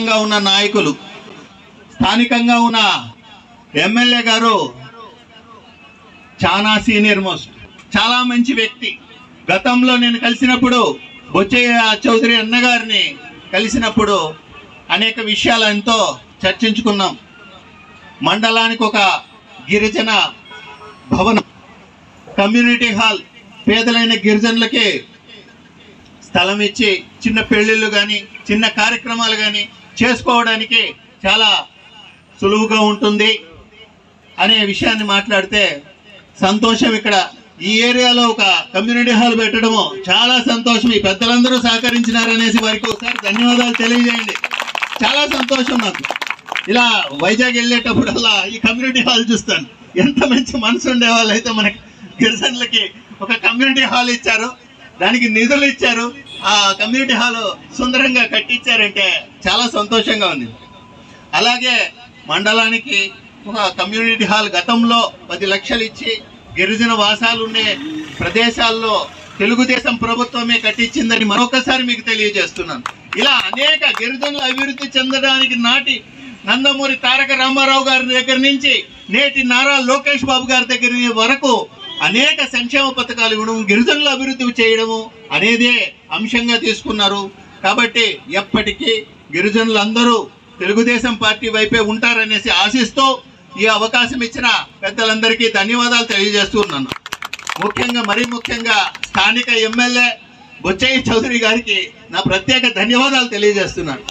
స్థానికంగా ఉన్న నాయకులు స్థానికంగా ఉన్న ఎమ్మెల్యే గారు చాలా సీనియర్ మోస్ట్ చాలా మంచి వ్యక్తి. గతంలో నేను కలిసినప్పుడు బొచ్చయ్య చౌదరి అన్నగారిని కలిసినప్పుడు అనేక విషయాలు ఎంతో చర్చించుకున్నాం. మండలానికి ఒక గిరిజన భవనం కమ్యూనిటీ హాల్ పేదలైన గిరిజనులకి స్థలం ఇచ్చి చిన్న పెళ్ళిళ్ళు కానీ చిన్న కార్యక్రమాలు కానీ చేసుకోవడానికి చాలా సులువుగా ఉంటుంది అనే విషయాన్ని మాట్లాడితే సంతోషం ఇక్కడ. ఈ ఏరియాలో ఒక కమ్యూనిటీ హాల్ పెట్టడము చాలా సంతోషం. ఈ పెద్దలందరూ సహకరించినారనేసి వారికి ఒకసారి ధన్యవాదాలు తెలియజేయండి. చాలా సంతోషం నాకు. ఇలా వైజాగ్ వెళ్ళేటప్పుడల్లా ఈ కమ్యూనిటీ హాల్ చూస్తాను. ఎంత మంచి మనసు ఉండే వాళ్ళు అయితే మనకి గిరిజనులకి ఒక కమ్యూనిటీ హాల్ ఇచ్చారు. దానికి నిధులు ఇచ్చారు. ఆ కమ్యూనిటీ హాల్ సుందరంగా కట్టించారంటే చాలా సంతోషంగా ఉంది. అలాగే మండలానికి ఒక కమ్యూనిటీ హాల్ గతంలో పది లక్షలు ఇచ్చి గిరిజన వాసాలు ఉండే ప్రదేశాల్లో తెలుగుదేశం ప్రభుత్వమే కట్టించిందని మరొకసారి మీకు తెలియజేస్తున్నాను. ఇలా అనేక గిరిజనులు అభివృద్ధి చెందడానికి నాటి నందమూరి తారక రామారావు గారి దగ్గర నుంచి నేటి నారా లోకేష్ బాబు గారి దగ్గర వరకు అనేక సంక్షేమ పథకాలు ఇవ్వడం గిరిజనుల అభివృద్ధి చేయడము అనేదే అంశంగా తీసుకున్నారు. కాబట్టి ఎప్పటికీ గిరిజనులందరూ తెలుగుదేశం పార్టీ వైపే ఉంటారనేసి ఆశిస్తూ ఈ అవకాశం ఇచ్చిన పెద్దలందరికీ ధన్యవాదాలు తెలియజేస్తున్నాను ముఖ్యంగా మరీ ముఖ్యంగా స్థానిక ఎమ్మెల్యే బొచ్చయ్య చౌదరి గారికి నా ప్రత్యేక ధన్యవాదాలు తెలియజేస్తున్నాను.